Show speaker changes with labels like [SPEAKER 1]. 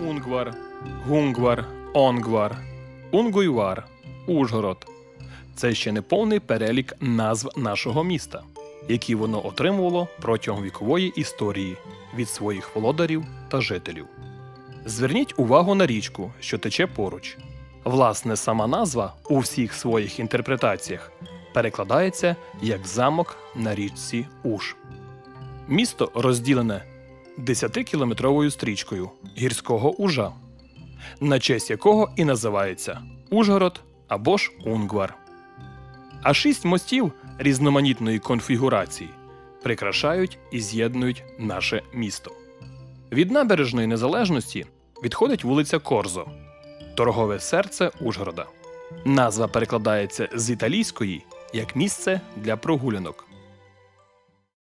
[SPEAKER 1] Унгвар, Гунгвар, Онгвар, Унгуйвар, Ужгород. Це ще не повний перелік назв нашого міста, які воно отримувало протягом вікової історії від своїх володарів та жителів. Зверніть увагу на річку, що тече поруч. Власне, сама назва у всіх своїх інтерпретаціях перекладається як замок на річці Уж. Місто розділене 10-кілометровою стрічкою гірського ужа, на честь якого і називається Ужгород або ж Унгвар. А шість мостів різноманітної конфігурації прикрашають і з'єднують наше місто. Від набережної незалежності відходить вулиця Корзо, торгове серце Ужгорода. Назва перекладається з італійської як місце для прогулянок.